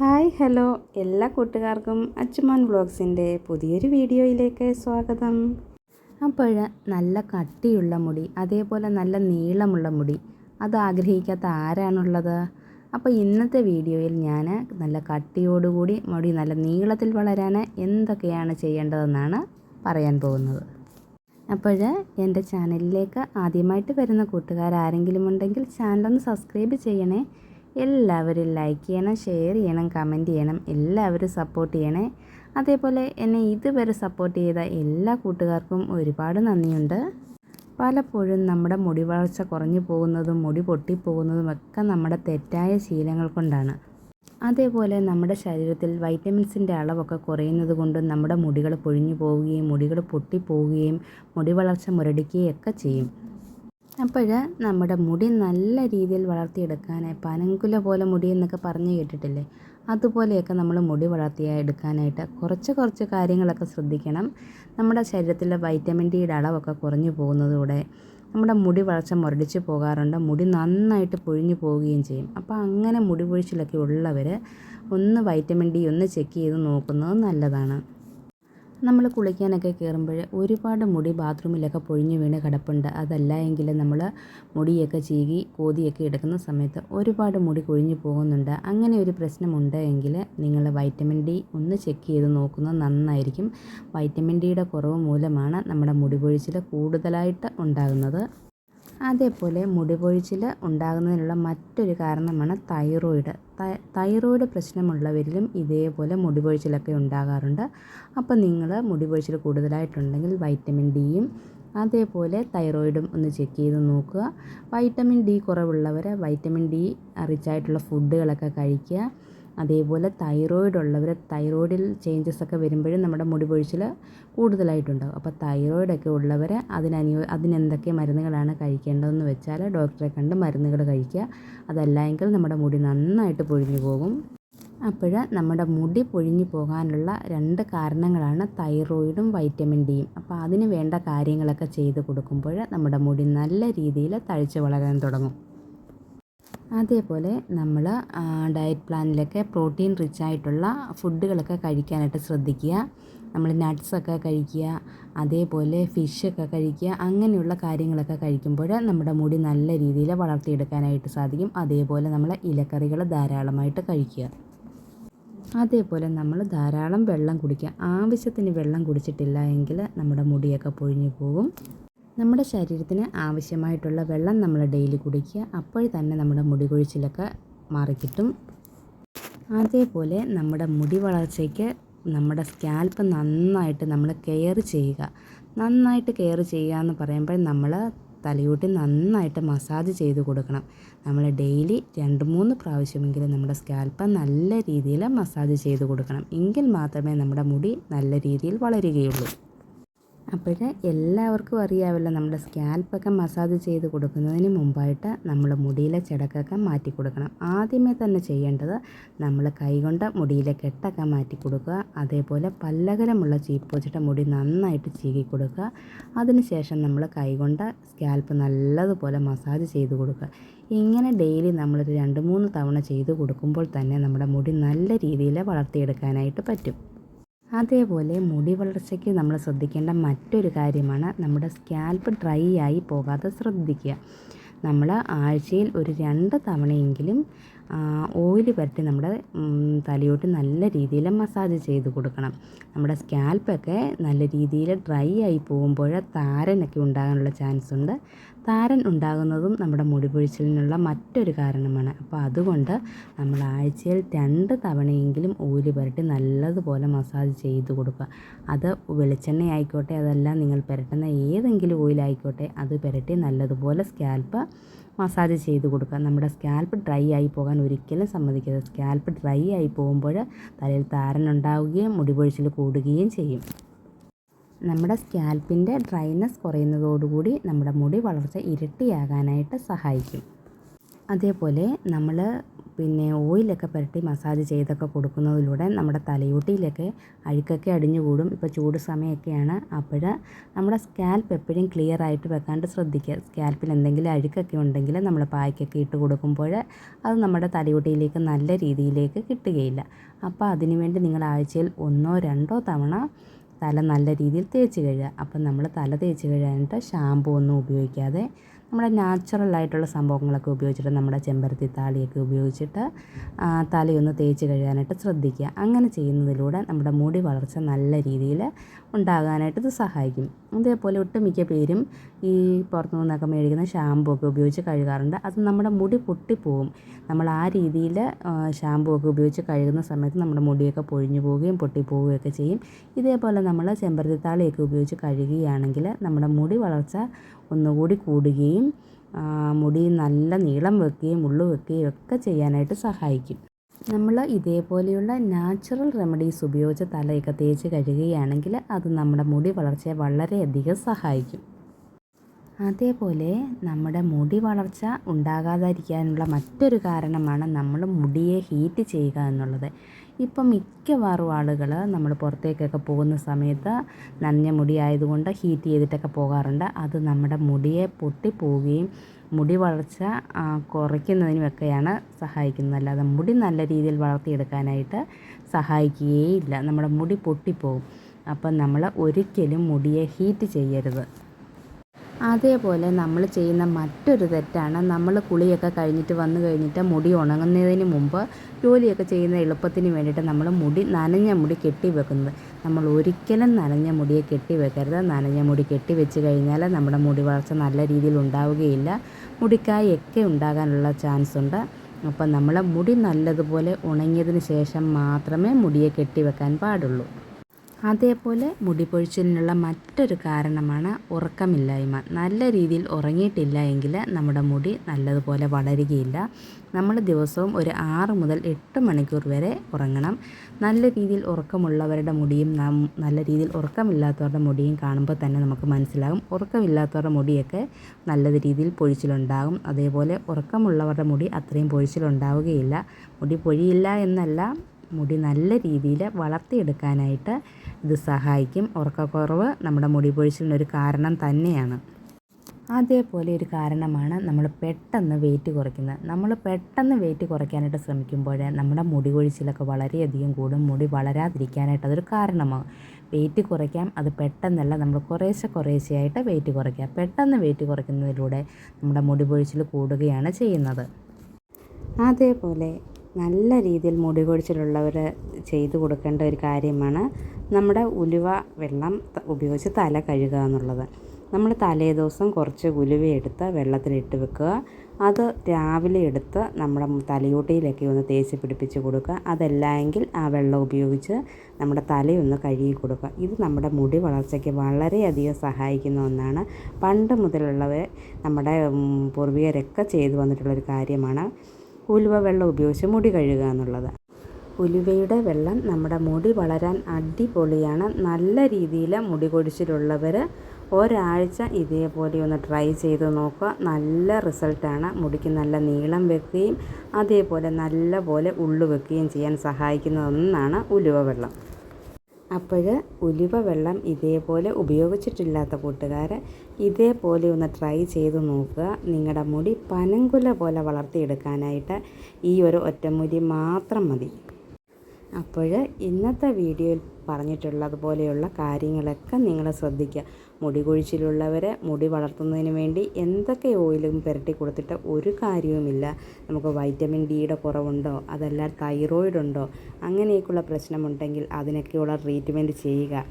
Hi hello. എല്ലാ കൂട്ടുകാർക്കും അച്ചുമോൻ വ്ളോഗ്സിന്റെ പുതിയൊരു വീഡിയോയിലേക്ക് സ്വാഗതം. അപ്പോൾ നല്ല കട്ടിയുള്ള മുടി അതേപോലെ നല്ല നീളമുള്ള മുടി അത് ആഗ്രഹിക്കാത്ത ആരാണുള്ളത്? അപ്പോൾ ഇന്നത്തെ വീഡിയോയിൽ ഞാൻ നല്ല കട്ടിയോടുകൂടി മുടി നല്ല നീളത്തിൽ വളരാൻ എന്തൊക്കെയാണ് ചെയ്യേണ്ടതെന്നാണ് പറയാൻ പോകുന്നത്. അപ്പോൾ എന്റെ ചാനലിലേക്ക് ആദ്യമായിട്ട് വരുന്ന കൂട്ടുകാരാരെങ്കിലും ഉണ്ടെങ്കിൽ ചാനലൊന്ന് സബ്സ്ക്രൈബ് ചെയ്യണേ. എല്ലാവരും ലൈക്ക് ചെയ്യണം ഷെയർ ചെയ്യണം കമന്റ് ചെയ്യണം എല്ലാവരും സപ്പോർട്ട് ചെയ്യണേ. അതേപോലെ എന്നെ ഇതുവരെ സപ്പോർട്ട് ചെയ്ത എല്ലാ കൂട്ടുകാർക്കും ഒരുപാട് നന്ദിയുണ്ട്. പലപ്പോഴും നമ്മുടെ മുടി വളർച്ച കുറഞ്ഞു പോകുന്നതും മുടി പൊട്ടിപ്പോകുന്നതും ഒക്കെ നമ്മുടെ തെറ്റായ ശീലങ്ങൾ കൊണ്ടാണ്. അതേപോലെ നമ്മുടെ ശരീരത്തിൽ വൈറ്റമിൻസിന്റെ അളവൊക്കെ കുറയുന്നത് കൊണ്ട് നമ്മുടെ മുടികൾ പൊഴിഞ്ഞു പോവുകയും മുടികൾ പൊട്ടിപ്പോവുകയും മുടി വളർച്ച മുരടിക്കുകയും ഒക്കെ ചെയ്യും. അപ്പോൾ നമ്മുടെ മുടി നല്ല രീതിയിൽ വളർത്തിയെടുക്കാനായി പനങ്കുല പോലെ മുടി എന്നൊക്കെ പറഞ്ഞു കേട്ടിട്ടില്ലേ? അതുപോലെയൊക്കെ നമ്മൾ മുടി വളർത്തിയെടുക്കാനായിട്ട് കുറച്ച് കുറച്ച് കാര്യങ്ങളൊക്കെ ശ്രദ്ധിക്കണം. നമ്മുടെ ശരീരത്തിലെ വൈറ്റമിൻ ഡിയുടെ അളവൊക്കെ കുറഞ്ഞു പോകുന്നതോടെ നമ്മുടെ മുടി വളർച്ച മുരടിച്ച് പോകാറുണ്ട്. മുടി നന്നായിട്ട് പൊഴിഞ്ഞു പോവുകയും ചെയ്യും. അപ്പോൾ അങ്ങനെ മുടി പൊഴിച്ചിലൊക്കെ ഉള്ളവർ ഒന്ന് വൈറ്റമിൻ ഡി ഒന്ന് ചെക്ക് ചെയ്ത് നോക്കുന്നത് നല്ലതാണ്. നമ്മൾ കുളിക്കാനൊക്കെ കയറുമ്പോൾ ഒരുപാട് മുടി ബാത്റൂമിലൊക്കെ പൊഴിഞ്ഞു വീണ് കിടപ്പുണ്ട്. അതല്ല എങ്കിൽ നമ്മൾ മുടിയൊക്കെ ചീകി കോതിയൊക്കെ എടുക്കുന്ന സമയത്ത് ഒരുപാട് മുടി കൊഴിഞ്ഞു പോകുന്നുണ്ട്. അങ്ങനെ ഒരു പ്രശ്നമുണ്ട് എങ്കിൽ നിങ്ങൾ വൈറ്റമിൻ ഡി ഒന്ന് ചെക്ക് ചെയ്ത് നോക്കുന്നത് നന്നായിരിക്കും. വൈറ്റമിൻ ഡിയുടെ കുറവ് മൂലമാണ് നമ്മുടെ മുടി പൊഴിച്ചിൽ കൂടുതലായിട്ട് ഉണ്ടാകുന്നത്. അതേപോലെ മുടി പൊഴിച്ചിൽ ഉണ്ടാകുന്നതിനുള്ള മറ്റൊരു കാരണമാണ് തൈറോയിഡ്. തൈറോയിഡ് പ്രശ്നമുള്ളവരിലും ഇതേപോലെ മുടി പൊഴിച്ചിലൊക്കെ ഉണ്ടാകാറുണ്ട്. അപ്പോൾ നിങ്ങൾ മുടി പൊഴിച്ചിൽ കൂടുതലായിട്ടുണ്ടെങ്കിൽ വൈറ്റമിൻ ഡിയും അതേപോലെ തൈറോയിഡും ഒന്ന് ചെക്ക് ചെയ്ത് നോക്കുക. വൈറ്റമിൻ ഡി കുറവുള്ളവർ വൈറ്റമിൻ ഡി റിച്ചായിട്ടുള്ള ഫുഡുകളൊക്കെ കഴിക്കുക. അതേപോലെ തൈറോയിഡ് ഉള്ളവർ തൈറോയിഡിൽ ചേഞ്ചസ് ഒക്കെ വരുമ്പോഴും നമ്മുടെ മുടി പൊഴിച്ചിൽ കൂടുതലായിട്ടുണ്ടാകും അപ്പോൾ തൈറോയിഡൊക്കെ ഉള്ളവർ അതിനനുയോ അതിനെന്തൊക്കെ മരുന്നുകളാണ് കഴിക്കേണ്ടതെന്ന് വെച്ചാൽ ഡോക്ടറെ കണ്ട് മരുന്നുകൾ കഴിക്കുക. അതല്ല എങ്കിൽ നമ്മുടെ മുടി നന്നായിട്ട് പൊഴിഞ്ഞു പോകും. അപ്പോൾ നമ്മുടെ മുടി പൊഴിഞ്ഞു പോകാനുള്ള രണ്ട് കാരണങ്ങളാണ് തൈറോയിഡും വൈറ്റമിൻ ഡിയും അപ്പോൾ അതിന് വേണ്ട കാര്യങ്ങളൊക്കെ ചെയ്ത് കൊടുക്കുമ്പോൾ നമ്മുടെ മുടി നല്ല രീതിയിൽ തഴച്ച് വളരാൻ തുടങ്ങും. അതേപോലെ നമ്മൾ ഡയറ്റ് പ്ലാനിലൊക്കെ പ്രോട്ടീൻ റിച്ച് ആയിട്ടുള്ള ഫുഡുകളൊക്കെ കഴിക്കാനായിട്ട് ശ്രദ്ധിക്കുക. നമ്മൾ നട്ട്സൊക്കെ കഴിക്കുക അതേപോലെ ഫിഷൊക്കെ കഴിക്കുക അങ്ങനെയുള്ള കാര്യങ്ങളൊക്കെ കഴിക്കുമ്പോൾ നമ്മുടെ മുടി നല്ല രീതിയിൽ വളർത്തിയെടുക്കാനായിട്ട് സാധിക്കും. അതേപോലെ നമ്മൾ ഇലക്കറികൾ ധാരാളമായിട്ട് കഴിക്കുക. അതേപോലെ നമ്മൾ ധാരാളം വെള്ളം കുടിക്കുക. ആവശ്യത്തിന് വെള്ളം കുടിച്ചിട്ടില്ല എങ്കിൽ നമ്മുടെ മുടിയൊക്കെ പൊഴിഞ്ഞു പോകും. നമ്മുടെ ശരീരത്തിന് ആവശ്യമായിട്ടുള്ള വെള്ളം നമ്മൾ ഡെയിലി കുടിക്കുക. അപ്പോൾ തന്നെ നമ്മുടെ മുടി കൊഴിച്ചിലൊക്കെ മാറിക്കിട്ടും. അതേപോലെ നമ്മുടെ മുടി വളർച്ചയ്ക്ക് നമ്മുടെ സ്കാൽപ്പ് നന്നായിട്ട് നമ്മൾ കെയർ ചെയ്യുക. നന്നായിട്ട് കെയർ ചെയ്യുക എന്ന് പറയുമ്പോൾ നമ്മൾ തലയൂട്ടി നന്നായിട്ട് മസാജ് ചെയ്ത് കൊടുക്കണം. നമ്മൾ ഡെയിലി രണ്ട് മൂന്ന് പ്രാവശ്യമെങ്കിലും നമ്മുടെ സ്കാൽപ്പ് നല്ല രീതിയിൽ മസാജ് ചെയ്ത് കൊടുക്കണം. എങ്കിൽ മാത്രമേ നമ്മുടെ മുടി നല്ല രീതിയിൽ വളരുകയുള്ളൂ. അപ്പോൾ എല്ലാവർക്കും അറിയാമല്ലോ നമ്മുടെ സ്കാൽപ്പൊക്കെ മസാജ് ചെയ്ത് കൊടുക്കുന്നതിന് മുമ്പായിട്ട് നമ്മൾ മുടിയിലെ ചിടക്കൊക്കെ മാറ്റി കൊടുക്കണം. ആദ്യമേ തന്നെ ചെയ്യേണ്ടത് നമ്മൾ കൈകൊണ്ട് മുടിയിലെ കെട്ടൊക്കെ മാറ്റി കൊടുക്കുക. അതേപോലെ പല്ലകരമുള്ള ചീപ്പ് വെച്ചിട്ട് മുടി നന്നായിട്ട് ചീകി കൊടുക്കുക. അതിനുശേഷം നമ്മൾ കൈകൊണ്ട് സ്കാൽപ്പ് നല്ലതുപോലെ മസാജ് ചെയ്ത് കൊടുക്കുക. ഇങ്ങനെ ഡെയിലി നമ്മൾ രണ്ട് മൂന്ന് തവണ ചെയ്ത് കൊടുക്കുമ്പോൾ തന്നെ നമ്മുടെ മുടി നല്ല രീതിയിൽ വളർത്തിയെടുക്കാനായിട്ട് പറ്റും. അതേപോലെ മുടി വളർച്ചയ്ക്ക് നമ്മൾ ശ്രദ്ധിക്കേണ്ട മറ്റൊരു കാര്യമാണ് നമ്മുടെ സ്കാൽപ്പ് ഡ്രൈ ആയി പോകാതെ ശ്രദ്ധിക്കുക. നമ്മൾ ആഴ്ചയിൽ ഒരു രണ്ട് തവണയെങ്കിലും ഓയിൽ പരത്തി നമ്മുടെ തലയോട്ട് നല്ല രീതിയിൽ മസാജ് ചെയ്ത് കൊടുക്കണം. നമ്മുടെ സ്കാൽപ്പൊക്കെ നല്ല രീതിയിൽ ഡ്രൈ ആയി പോകുമ്പോൾ താരനൊക്കെ ഉണ്ടാകാനുള്ള ചാൻസ് ഉണ്ട്. താരൻ ഉണ്ടാകുന്നതും നമ്മുടെ മുടി പൊഴിച്ചിലിനുള്ള മറ്റൊരു കാരണമാണ്. അപ്പോൾ അതുകൊണ്ട് നമ്മൾ ആഴ്ചയിൽ രണ്ട് തവണയെങ്കിലും ഓയിൽ പുരട്ടി നല്ലതുപോലെ മസാജ് ചെയ്ത് കൊടുക്കുക. അത് വെളിച്ചെണ്ണ ആയിക്കോട്ടെ അതല്ല നിങ്ങൾ പുരട്ടുന്ന ഏതെങ്കിലും ഓയിലായിക്കോട്ടെ അത് പുരട്ടി നല്ലതുപോലെ സ്കാൽപ്പ് മസാജ് ചെയ്ത് കൊടുക്കുക. നമ്മുടെ സ്കാൽപ്പ് ഡ്രൈ ആയി പോകാൻ ഒരിക്കലും സമ്മതിക്കരുത്. സ്കാൽപ്പ് ഡ്രൈ ആയി പോകുമ്പോൾ തലയിൽ താരനുണ്ടാവുകയും മുടി പൊഴിച്ചിൽ കൂടുകയും ചെയ്യും. നമ്മുടെ സ്കാൽപ്പിന്റെ ഡ്രൈനെസ് കുറയുന്നതോടുകൂടി നമ്മുടെ മുടി വളർച്ച ഇരട്ടിയാകാനായിട്ട് സഹായിക്കും. അതേപോലെ നമ്മൾ പിന്നെ ഓയിലൊക്കെ പുരട്ടി മസാജ് ചെയ്തൊക്കെ കൊടുക്കുന്നതിലൂടെ നമ്മുടെ തലയോട്ടിയിലൊക്കെ അഴുക്കൊക്കെ അടിഞ്ഞു കൂടും ഇപ്പോൾ ചൂട് സമയമൊക്കെയാണ്. അപ്പോൾ നമ്മുടെ സ്കാൽപ്പ് എപ്പോഴും ക്ലിയർ ആയിട്ട് വെക്കാണ്ട് ശ്രദ്ധിക്കുക. സ്കാൽപ്പിൽ എന്തെങ്കിലും അഴുക്കൊക്കെ ഉണ്ടെങ്കിൽ നമ്മൾ പായ്ക്കൊക്കെ ഇട്ട് കൊടുക്കുമ്പോൾ അത് നമ്മുടെ തലയോട്ടിയിലേക്ക് നല്ല രീതിയിലേക്ക് കിട്ടുകയില്ല. അപ്പോൾ അതിനുവേണ്ടി നിങ്ങൾ ആഴ്ചയിൽ ഒന്നോ രണ്ടോ തവണ തല നല്ല രീതിയിൽ തേച്ച് കഴുകുക. അപ്പം നമ്മൾ തല തേച്ച് കഴുകാനായിട്ട് ഷാമ്പു ഒന്നും ഉപയോഗിക്കാതെ നമ്മുടെ നാച്ചുറൽ ആയിട്ടുള്ള സംഭവങ്ങളൊക്കെ ഉപയോഗിച്ചിട്ട് നമ്മുടെ ചെമ്പരത്തി താളിയൊക്കെ ഉപയോഗിച്ചിട്ട് തലയൊന്ന് തേച്ച് കഴുകാനായിട്ട് ശ്രദ്ധിക്കുക. അങ്ങനെ ചെയ്യുന്നതിലൂടെ നമ്മുടെ മുടി വളർച്ച നല്ല രീതിയിൽ ഉണ്ടാകാനായിട്ട് ഇത് സഹായിക്കും. അതേപോലെ ഒട്ടുമിക്ക പേരും ഈ പുറത്തു നിന്നൊക്കെ മേടിക്കുന്ന ഷാമ്പു ഒക്കെ ഉപയോഗിച്ച് കഴുകാറുണ്ട്. അത് നമ്മുടെ മുടി പൊട്ടിപ്പോവും. നമ്മൾ ആ രീതിയിൽ ഷാമ്പു ഒക്കെ ഉപയോഗിച്ച് കഴുകുന്ന സമയത്ത് നമ്മുടെ മുടിയൊക്കെ പൊഴിഞ്ഞു പോവുകയും പൊട്ടിപ്പോവുകയൊക്കെ ചെയ്യും. ഇതേപോലെ നമ്മൾ ചെമ്പരത്തി താളിയൊക്കെ ഉപയോഗിച്ച് കഴുകുകയാണെങ്കിൽ നമ്മുടെ മുടി വളർച്ച ഒന്നുകൂടി കൂടുകയും മുടി നല്ല നീളം വെക്കുകയും ഉള്ളു വെക്കുകയും ഒക്കെ ചെയ്യാനായിട്ട് സഹായിക്കും. നമ്മൾ ഇതേപോലെയുള്ള നാച്ചുറൽ റെമഡീസ് ഉപയോഗിച്ച് തലയൊക്കെ തേച്ച് കഴുകുകയാണെങ്കിൽ അത് നമ്മുടെ മുടി വളർച്ചയെ വളരെയധികം സഹായിക്കും. അതേപോലെ നമ്മുടെ മുടി വളർച്ച ഉണ്ടാകാതിരിക്കാനുള്ള മറ്റൊരു കാരണമാണ് നമ്മൾ മുടിയെ ഹീറ്റ് ചെയ്യുക എന്നുള്ളത്. ഇപ്പം മിക്കവാറും ആളുകൾ നമ്മൾ പുറത്തേക്കൊക്കെ പോകുന്ന സമയത്ത് നനഞ്ഞ മുടി ആയതുകൊണ്ട് ഹീറ്റ് ചെയ്തിട്ടൊക്കെ പോകാറുണ്ട്. അത് നമ്മുടെ മുടിയെ പൊട്ടിപ്പോവുകയും മുടി വളർച്ച കുറയ്ക്കുന്നതിനുമൊക്കെയാണ് സഹായിക്കുന്നത്. അല്ലാതെ മുടി നല്ല രീതിയിൽ വളർത്തിയെടുക്കാനായിട്ട് സഹായിക്കുകയേ ഇല്ല. നമ്മുടെ മുടി പൊട്ടിപ്പോവും. അപ്പം നമ്മൾ ഒരിക്കലും മുടിയെ ഹീറ്റ് ചെയ്യരുത്. അതേപോലെ നമ്മൾ ചെയ്യുന്ന മറ്റൊരു തെറ്റാണ്. നമ്മൾ കുളിയൊക്കെ കഴിഞ്ഞിട്ട് വന്നു കഴിഞ്ഞിട്ട് മുടി ഉണങ്ങുന്നതിന് മുമ്പ് ജോലിയൊക്കെ ചെയ്യുന്ന എളുപ്പത്തിന് വേണ്ടിയിട്ട് നമ്മൾ മുടി നനഞ്ഞ മുടി കെട്ടി വെക്കുന്നത്. നമ്മൾ ഒരിക്കലും നനഞ്ഞ മുടിയെ കെട്ടി വെക്കരുത്. നനഞ്ഞ മുടി കെട്ടി വെച്ച് കഴിഞ്ഞാൽ നമ്മുടെ മുടി വളർച്ച നല്ല രീതിയിൽ ഉണ്ടാവുകയില്ല. മുടിക്കായൊക്കെ ഉണ്ടാകാനുള്ള ചാൻസ് ഉണ്ട്. അപ്പം നമ്മൾ മുടി നല്ലതുപോലെ ഉണങ്ങിയതിന് ശേഷം മാത്രമേ മുടിയെ കെട്ടി വെക്കാൻ പാടുള്ളൂ. അതേപോലെ മുടി പൊഴിച്ചിലിനുള്ള മറ്റൊരു കാരണമാണ് ഉറക്കമില്ലായ്മ. നല്ല രീതിയിൽ ഉറങ്ങിയിട്ടില്ല എങ്കിൽ നമ്മുടെ മുടി നല്ലതുപോലെ വളരുകയില്ല. നമ്മൾ ദിവസവും ഒരു ആറ് മുതൽ എട്ട് മണിക്കൂർ വരെ ഉറങ്ങണം. നല്ല രീതിയിൽ ഉറക്കമുള്ളവരുടെ മുടിയും നല്ല രീതിയിൽ ഉറക്കമില്ലാത്തവരുടെ മുടിയും കാണുമ്പോൾ തന്നെ നമുക്ക് മനസ്സിലാകും. ഉറക്കമില്ലാത്തവരുടെ മുടിയൊക്കെ നല്ല രീതിയിൽ പൊഴിച്ചിലുണ്ടാകും. അതേപോലെ ഉറക്കമുള്ളവരുടെ മുടി അത്രയും പൊഴിച്ചിലുണ്ടാവുകയില്ല. മുടി പൊഴിയില്ല എന്നല്ല മുടി നല്ല രീതിയിൽ വളർത്തിയെടുക്കാനായിട്ട് ഇത് സഹായിക്കും. ഉറക്കക്കുറവ് നമ്മുടെ മുടി പൊഴിച്ചിലിനൊരു കാരണം തന്നെയാണ്. അതേപോലെ ഒരു കാരണമാണ് നമ്മൾ പെട്ടെന്ന് വെയിറ്റ് കുറയ്ക്കുന്നത്. നമ്മൾ പെട്ടെന്ന് വെയിറ്റ് കുറയ്ക്കാനായിട്ട് ശ്രമിക്കുമ്പോൾ നമ്മുടെ മുടി കൊഴിച്ചിലൊക്കെ വളരെയധികം കൂടും. മുടി വളരാതിരിക്കാനായിട്ട് അതൊരു കാരണമാകും വെയിറ്റ് കുറയ്ക്കാം. അത് പെട്ടെന്നല്ല നമ്മൾ കുറേശ്ശെ കുറേശ്ശെയായിട്ട് വെയിറ്റ് കുറയ്ക്കാം പെട്ടെന്ന് വെയിറ്റ് കുറയ്ക്കുന്നതിലൂടെ നമ്മുടെ മുടി പൊഴിച്ചിൽ കൂടുകയാണ് ചെയ്യുന്നത്. അതേപോലെ നല്ല രീതിയിൽ മുടി കൊഴിച്ചിലുള്ളവർ ചെയ്തു കൊടുക്കേണ്ട ഒരു കാര്യമാണ് നമ്മുടെ ഉലുവ വെള്ളം ഉപയോഗിച്ച് തല കഴുകുക എന്നുള്ളത്. നമ്മൾ തലേ ദിവസം കുറച്ച് ഉലുവയെടുത്ത് വെള്ളത്തിലിട്ട് വെക്കുക. അത് രാവിലെ എടുത്ത് നമ്മുടെ തലയോട്ടിയിലൊക്കെ ഒന്ന് തേച്ച് പിടിപ്പിച്ച് കൊടുക്കുക. അതല്ല എങ്കിൽ ആ വെള്ളം ഉപയോഗിച്ച് നമ്മുടെ തലയൊന്ന് കഴുകി കൊടുക്കുക. ഇത് നമ്മുടെ മുടി വളർച്ചയ്ക്ക് വളരെയധികം സഹായിക്കുന്ന ഒന്നാണ്. പണ്ട് മുതലുള്ളവർ നമ്മുടെ പൂർവികരൊക്കെ ചെയ്തു വന്നിട്ടുള്ളൊരു കാര്യമാണ്. ഉലുവ വെള്ളം ഉപയോഗിച്ച് മുടി കഴുകുക എന്നുള്ളത്. ഉലുവയുടെ വെള്ളം നമ്മുടെ മുടി വളരാൻ അടിപൊളിയാണ്. നല്ല രീതിയിൽ മുടി കൊഴിച്ചിലുള്ളവർ ഒരാഴ്ച ഇതേപോലെ ഒന്ന് ട്രൈ ചെയ്ത് നോക്കുക. നല്ല റിസൾട്ടാണ്. മുടിക്ക് നല്ല നീളം വെക്കുകയും അതേപോലെ നല്ല പോലെ ഉള്ളു വെക്കുകയും ചെയ്യാൻ സഹായിക്കുന്ന ഒന്നാണ് ഉലുവ വെള്ളം. അപ്പോൾ ഉലുവ വെള്ളം ഇതേപോലെ ഉപയോഗിച്ചിട്ടില്ലാത്ത കൂട്ടുകാർ ഇതേപോലെ ഒന്ന് ട്രൈ ചെയ്ത് നോക്കുക. നിങ്ങളുടെ മുടി പനങ്കുല പോലെ വളർത്തിയെടുക്കാനായിട്ട് ഈ ഒരു ഒറ്റമുടി മാത്രം മതി. അപ്പോൾ ഇന്നത്തെ വീഡിയോയിൽ പറഞ്ഞിട്ടുള്ളതുപോലെയുള്ള കാര്യങ്ങളൊക്കെ നിങ്ങൾ ശ്രദ്ധിക്കുക. മുടി കൊഴിച്ചിലുള്ളവരെ മുടി വളർത്തുന്നതിന് വേണ്ടി എന്തൊക്കെ ഓയിലും പുരട്ടി കൊടുത്തിട്ട് ഒരു കാര്യവുമില്ല. നമുക്ക് വൈറ്റമിൻ ഡിയുടെ കുറവുണ്ടോ? അതല്ല തൈറോയിഡ് ഉണ്ടോ? അങ്ങനെയൊക്കെയുള്ള പ്രശ്നമുണ്ടെങ്കിൽ അതിനൊക്കെയുള്ള ട്രീറ്റ്മെന്റ് ചെയ്യുക.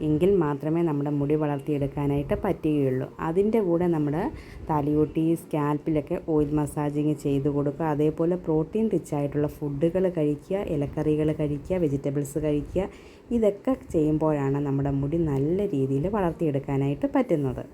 എങ്കിൽ മാത്രമേ നമ്മുടെ മുടി വളർത്തിയെടുക്കാനായിട്ട് പറ്റുകയുള്ളൂ. അതിന്റെ കൂടെ നമ്മുടെ തലയോട്ടി സ്കാൽപ്പിലൊക്കെ ഓയിൽ മസാജിങ് ചെയ്ത് കൊടുക്കുക അതേപോലെ പ്രോട്ടീൻ റിച്ച് ആയിട്ടുള്ള ഫുഡുകൾ കഴിക്കുക ഇലക്കറികൾ കഴിക്കുക വെജിറ്റബിൾസ് കഴിക്കുക ഇതൊക്കെ ചെയ്യുമ്പോഴാണ് നമ്മുടെ മുടി നല്ല രീതിയിൽ വളർത്തിയെടുക്കാനായിട്ട് പറ്റുന്നത്.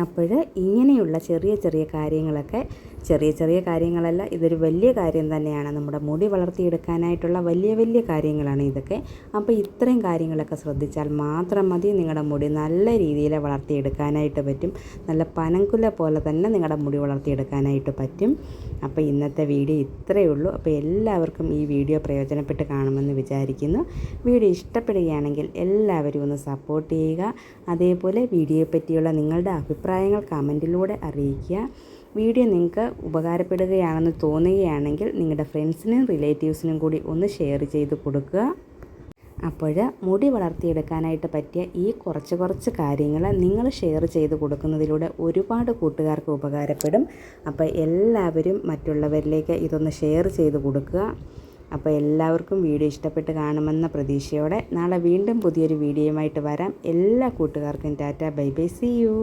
അപ്പോൾ ഇങ്ങനെയുള്ള ചെറിയ ചെറിയ കാര്യങ്ങളൊക്കെ ചെറിയ ചെറിയ കാര്യങ്ങളല്ല ഇതൊരു വലിയ കാര്യം തന്നെയാണ്. നമ്മുടെ മുടി വളർത്തിയെടുക്കാനായിട്ടുള്ള വലിയ വലിയ കാര്യങ്ങളാണ് ഇതൊക്കെ. അപ്പോൾ ഇത്രയും കാര്യങ്ങളൊക്കെ ശ്രദ്ധിച്ചാൽ മാത്രം മതി നിങ്ങളുടെ മുടി നല്ല രീതിയിൽ വളർത്തിയെടുക്കാനായിട്ട് പറ്റും. നല്ല പനങ്കുല പോലെ തന്നെ നിങ്ങളുടെ മുടി വളർത്തിയെടുക്കാനായിട്ട് പറ്റും. അപ്പോൾ ഇന്നത്തെ വീഡിയോ ഇത്രയേ ഉള്ളൂ. അപ്പോൾ എല്ലാവർക്കും ഈ വീഡിയോ പ്രയോജനപ്പെട്ട് കാണുമെന്ന് വിചാരിക്കുന്നു. വീഡിയോ ഇഷ്ടപ്പെടുകയാണെങ്കിൽ എല്ലാവരും ഒന്ന് സപ്പോർട്ട് ചെയ്യുക. അതേപോലെ വീഡിയോയെ പറ്റിയുള്ള നിങ്ങളുടെ അഭിപ്രായങ്ങൾ കമന്റിലൂടെ അറിയിക്കുക. വീഡിയോ നിങ്ങൾക്ക് ഉപകാരപ്പെടുകയാണെന്ന് തോന്നുകയാണെങ്കിൽ നിങ്ങളുടെ ഫ്രണ്ട്സിനും റിലേറ്റീവ്സിനും കൂടി ഒന്ന് ഷെയർ ചെയ്ത് കൊടുക്കുക. അപ്പോൾ മുടി വളർത്തിയെടുക്കാനായിട്ട് പറ്റിയ ഈ കുറച്ച് കുറച്ച് കാര്യങ്ങൾ നിങ്ങൾ ഷെയർ ചെയ്ത് കൊടുക്കുന്നതിലൂടെ ഒരുപാട് കൂട്ടുകാർക്ക് ഉപകാരപ്പെടും. അപ്പോൾ എല്ലാവരും മറ്റുള്ളവരിലേക്ക് ഇതൊന്ന് ഷെയർ ചെയ്ത് കൊടുക്കുക. അപ്പോൾ എല്ലാവർക്കും വീഡിയോ ഇഷ്ടപ്പെട്ട് കാണുമെന്ന പ്രതീക്ഷയോടെ നാളെ വീണ്ടും പുതിയൊരു വീഡിയോയുമായിട്ട് വരാം. എല്ലാ കൂട്ടുകാർക്കും tata bye bye see you.